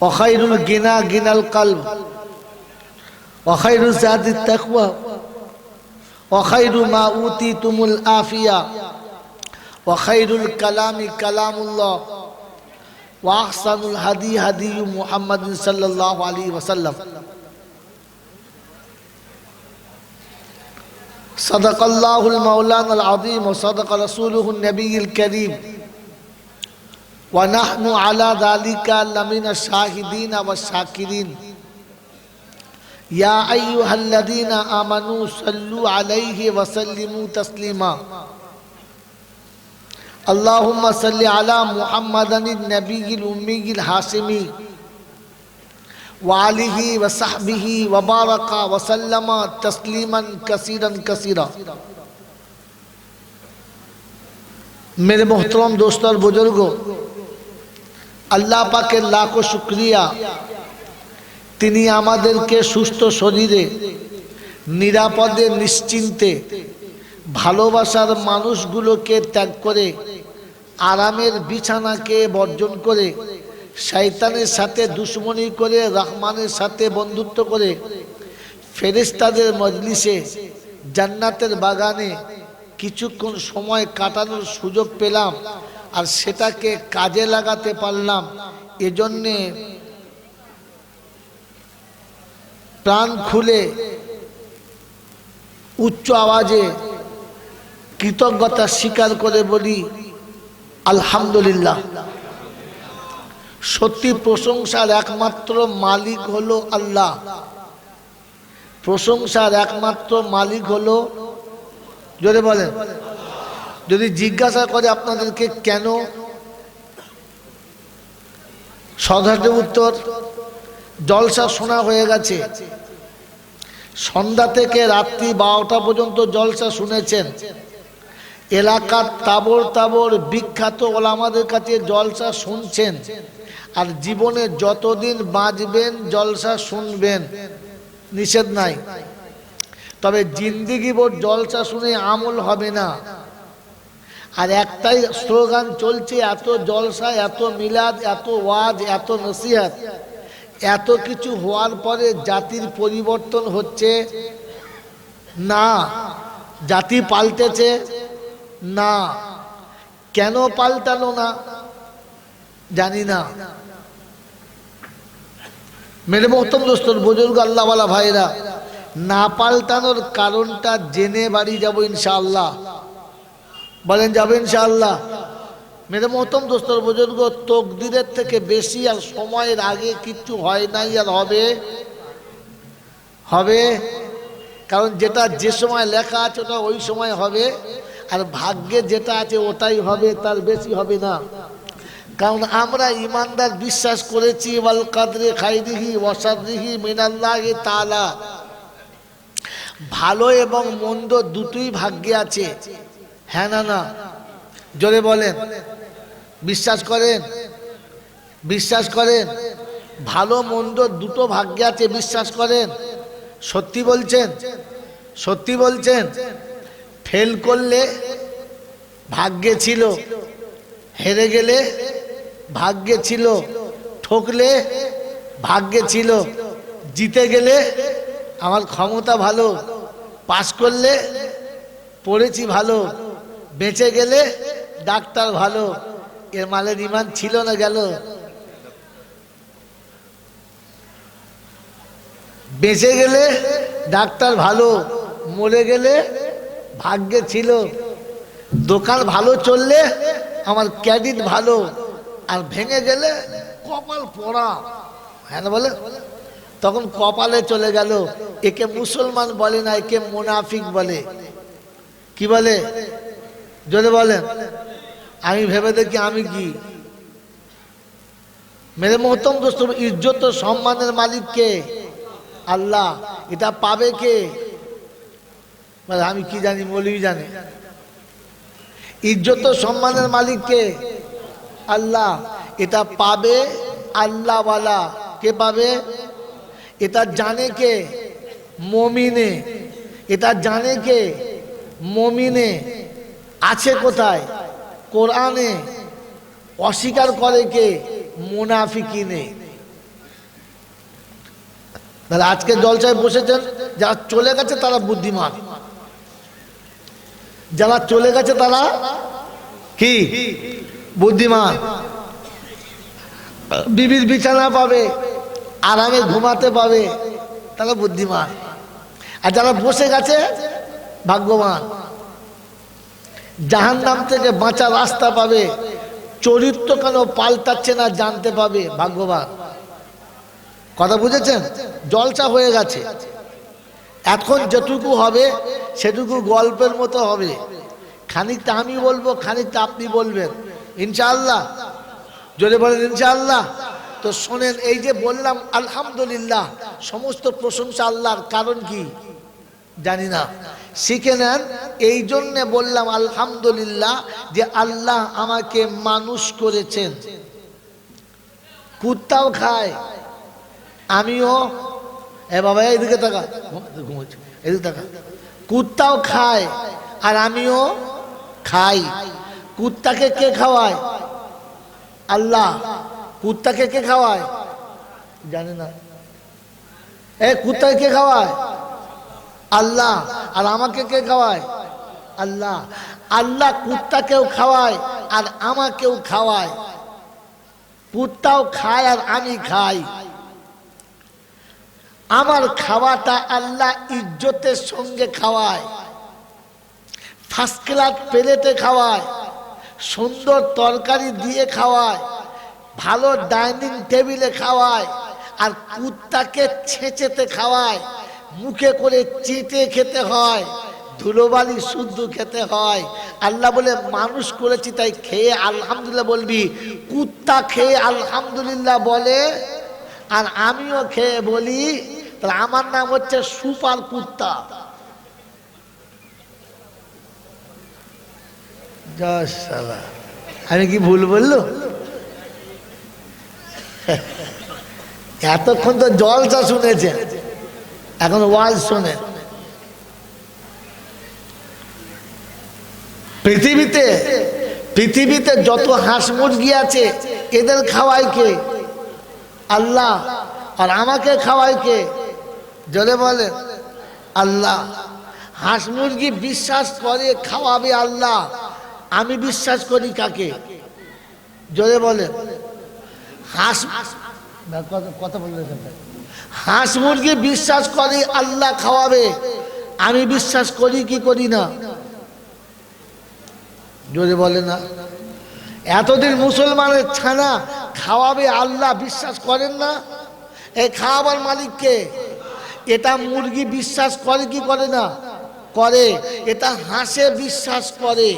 وخير الجنا جنا القلب وخير زاد التقوى وخير ما أوتيتم العافية وخير الكلام كلام الله وأحسن الهدي هدي محمد صلى الله عليه وسلم. صدق الله المولان العظيم وصدق رسوله النبي الكريم. ونحن على ذلك لمن الشاهدين والشاكرين. يا أيها الذين آمنوا صلوا عليه وسلموا تسليما. اللهم صل على محمد النبي الأمي الحاشمي وعليه وصحبه وبارك وسلم تسليما كثيرا كثيرا. میرے محترم دوستو اور بزرگوں আল্লাহ পাকের লাখো শুক্রিয়া। তিনি আমাদেরকে সুস্থ শরীরে, নিরাপদে, নিশ্চিন্তে ভালোবাসার মানুষগুলোকে ত্যাগ করে, আরামের বিছানাকে বর্জন করে, শয়তানের সাথে দুশ্মনী করে, রহমানের সাথে বন্ধুত্ব করে ফেরেস্তাদের মজলিসে, জান্নাতের বাগানে কিছুক্ষণ সময় কাটানোর সুযোগ পেলাম। আর সেটাকে কাজে লাগাতে পারলাম। এজন্যে প্রাণ খুলে উচ্চ আওয়াজে কৃতজ্ঞতা স্বীকার করে বলি, আলহামদুলিল্লাহ। সত্যি প্রশংসার একমাত্র মালিক হলো আল্লাহ। প্রশংসার একমাত্র মালিক হলো, জোরে বলেন। যদি জিজ্ঞাসা করে আপনাদেরকে কেন? সধার্য উত্তর, জলসা শোনা হয়ে গেছে। সন্ধ্যা থেকে রাত্রি বারোটা পর্যন্ত জলসা শুনেছেন। এলাকার তাবর তাবর বিখ্যাত ওলামাদের কাছে জলসা শুনছেন আর জীবনে যতদিন বাঁচবেন, জলসা শুনবেন। নিষেধ নাই। তবে জিন্দিগি বোর জলসা শুনে আমল হবে না। আর একটাই স্লোগান চলছে, এত জলসা, এত মিলাদ, এত ওয়াজ, এত নসিহাত। এত কিছু হওয়ার পরে জাতির পরিবর্তন হচ্ছে। না, জাতি পাল্টেছে। না, কেন পাল্টালো না? জানি না। মেরে মোহতম দোস্তর বুজুর্গ আল্লাহওয়ালা ভাইরা না পাল্টানোর কারণটা জেনে বাড়ি যাব ইনশাআল্লাহ। বলেন যাবে ইনশাআল্লাহ। মেরে মহতম দোস্তর বুজুর্গ, তকদিরের থেকে বেশি আর সময়ের আগে কিচ্ছু হয় নাই আর হবে? হবে? কারণ যেটা যে সময় লেখা আছে ওটা ওই সময় হবে। আর ভাগ্যে যেটা আছে ওটাই হবে, তার বেশি হবে না। কারণ আমরা ইমানদার বিশ্বাস করেছি, ওয়াল কাদরে খাইদিহি ওয়াসাদিহি মিনাল্লাহ তালা ভালো এবং মন্দ দুটোই ভাগ্যে আছে। হ্যাঁ না না। জোরে বলেন। বিশ্বাস করেন? বিশ্বাস করেন? ভালো, মন্দ দুটো ভাগ্যে আছে, বিশ্বাস করেন? সত্যি বলছেন? সত্যি বলছেন? ফেল করলে ভাগ্যে ছিল, হেরে গেলে ভাগ্যে ছিল, ঠকলে ভাগ্যে ছিল, জিতে গেলে আমার ক্ষমতা ভালো পাশ করলে পড়েছি ভালো বেঁচে গেলে ডাক্তার ভালো, এর মালের ইমান ছিল না গেল। বেঁচে গেলে ডাক্তার ভালো, মরে গেলে ভাগ্যে ছিল। দোকান ভালো চললে আমার ক্যাডিট ভালো, আর ভেঙে গেলে কপাল পড়া। হ্যাঁ বলে? তখন কপালে চলে গেল। একে মুসলমান বলে না, একে মুনাফিক বলে। কি বলে? যদি বলেন, আমি ভেবে দেখি আমি কি? মেরে মহতম দোস্ত, ইজ্জত সম্মানের মালিক কে? আল্লাহ, এটা পাবে কে? আমি কি জানি বলি জানে। ইজ্জত সম্মানের মালিক কে? আল্লাহ, এটা পাবে আল্লাহওয়ালা। কে পাবে? এটা জানে কে? মমিনে। এটা জানে কে? মমিনে। আছে কোথায়? কোরআনে। অস্বীকার করে কে? মুনাফিকিনে। তাহলে আজকে জলসায় বসেছেন, যারা চলে গেছে তারা বুদ্ধিমান। যারা চলে গেছে তারা কি? বুদ্ধিমান। বিবির বিছানা পাবে, আরামে ঘুমাতে পাবে, তারা বুদ্ধিমান। আর যারা বসে গেছে, ভাগ্যবান। জাহান নাম থেকে বাঁচার রাস্তা পাবে। চরিত্র কেন পাল্টাচ্ছে না জানতে পাবে? ভাগ্যবান। কথা বুঝেছেন? জলসা হয়ে গেছে। এখন যেটুকু হবে, সেটুকু গল্পের মতো হবে। খানিকটা আমি বলব, খানিকটা আপনি বলবেন। ইনশাআল্লাহ। জোরে বলেন, ইনশাআল্লাহ। তো শোনেন, এই যে বললাম, আলহামদুলিল্লাহ, সমস্ত প্রশংসা আল্লাহর, কারণ কি? জানি না। শিখে নেন এই জন্যে বললাম আলহামদুলিল্লাহ যে আল্লাহ আমাকে মানুষ করেছেন। কুত্তাও খায়, আমিও। এ বাবা এদিকে তাকা এদিকে তাকা কুত্তাও খায়, আর আমিও খাই। কুত্তাকে কে খাওয়ায়? আল্লাহ। কুত্তাকে কে খাওয়ায়? জানি না। এ, কুত্তাকে কে খাওয়ায়? আল্লাহ, আর আমাকে কে খাওয়ায়? আল্লাহ। আল্লাহ কুত্তাকেও খাওয়ায়, আর আমাকেও খাওয়ায়। কুত্তাও খায় আর আমি খাই। আমার খাওয়াটা আল্লাহ ইজ্জতের সঙ্গে খাওয়ায়। ফার্স্ট ক্লাস প্লেটে খাওয়ায়, সুন্দর তরকারি দিয়ে খাওয়ায়, ভালো ডাইনিং টেবিলে খাওয়ায়, আর কুত্তাকে ছেঁচেতে খাওয়ায়। মুখে করে চেটে খেতে হয় ধুলোবালি শুদ্ধ খেতে হয়। আল্লাহ বলে মানুষ করেছি তাই খেয়ে আলহামদুলিল্লাহ বলবি। কুত্তা খেয়ে আলহামদুলিল্লাহ বলে আর আমিও খেয়ে বলি। তাহলে আমার নাম হচ্ছে সুপার কুত্তা। আমি কি ভুল বলল? এতক্ষণ তো জলসা শুনেছেন। এখন ওয়াজ শোনে। পৃথিবীতে পৃথিবীতে যত হাঁস মুরগি আছে, এদের খাওয়াই কে? আল্লাহ। আর আমাকে খাওয়াই কে? জলে বলে আল্লাহ। হাঁস মুরগি বিশ্বাস করে, খাওয়াবে আল্লাহ। আমি বিশ্বাস করি কাকে? জোরে বলে হাঁস কথা- বললে হাঁস মুরগি বিশ্বাস করে আল্লাহ খাওয়াবে। আমি বিশ্বাস করি কি করি না? জোরে বলে না। এতদিন মুসলমানের ছানা খাওয়াবে আল্লাহ বিশ্বাস করেন না? এই খাওয়াবার মালিককে এটা মুরগি বিশ্বাস করে কি করে না? করে। এটা হাঁসে বিশ্বাস করে।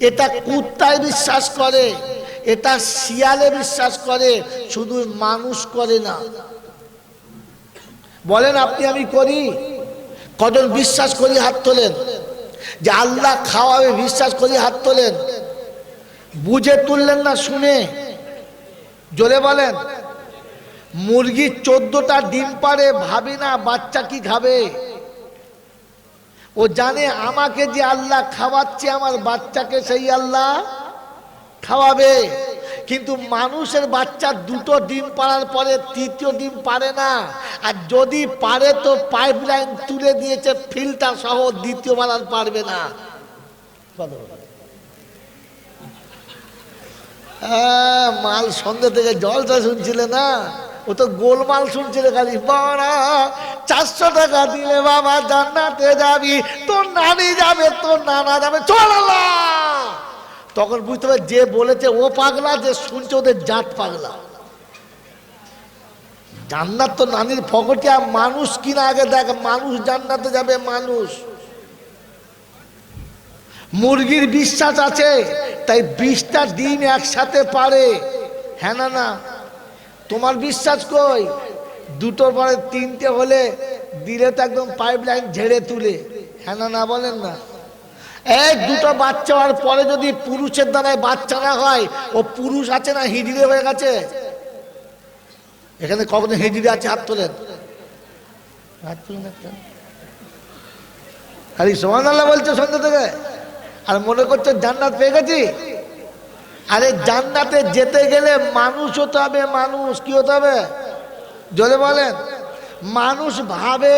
এটা কুত্তায় বিশ্বাস করে। এটা শিয়ালে বিশ্বাস করে, শুধু মানুষ করে না। বলেন আপনি, আমি করি। কজন বিশ্বাস করি, হাত তোলেন। যে আল্লাহ খাওয়াবে, বিশ্বাস করি, হাত তোলেন। বুঝে তুললেন না, শুনে। জোরে বলেন। মুরগি চোদ্দটা ডিম পারে ভাবি না বাচ্চা কি খাবে। ও জানে, আমাকে যে আল্লাহ খাওয়াচ্ছে, আমার বাচ্চাকে সেই আল্লাহ খাওয়াবে। কিন্তু মানুষের বাচ্চা দুটো ডিম পাড়ার পরে তৃতীয় ডিম পারে না। আর যদি পারে তো পাইপ লাইন তুলে দিয়েছে ফিল্টার সহ দ্বিতীয়বার আর পারবে না। হ্যাঁ, মাল সন্ধ্যে থেকে জলটা শুনছিলে না? ও তো গোলমাল শুনছিলে খালি বাড়া চারশো টাকা দিলে বাবা জান্নাতে যাবি তোর নানি যাবে তোর নানা যাবে। চল আল্লাহ! তখন বুঝতে হবে যে বলেছে, ও পাগলা, যে শুনছে ওদের জাত পাগলা। জান্নাত তো নানির ফকটে, আর মানুষ কিনা আগে দেখ, মানুষ জান্নাতে যাবে, মানুষ। মুরগির বিশ্বাস আছে, তাই বিশটা ডিম একসাথে পারে। হ্যাঁ না না? তোমার বিশ্বাস কই? দুটোর পরে তিনটে হলে দিলে তো একদম পাইপ লাইন ঝেড়ে তুলে। হ্যাঁ না না বলেন না। এই দুটো বাচ্চা হওয়ার পরে যদি পুরুষের দ্বারায় বাচ্চা না হয়, ও পুরুষ আছে না হিজড়ে হয়ে গেছে? এখানে কখনো হিজড়ে আছে? হাত তুলেন। খালি সোহান আল্লাহ বলছে সন্ধ্যা থেকে? আর মনে করছে জান্নাত পেয়ে গেছি? আরে জান্নাতে যেতে গেলে মানুষ হতে হবে, মানুষ কি হতে হবে? জোরে বলেন। মানুষ ভাবে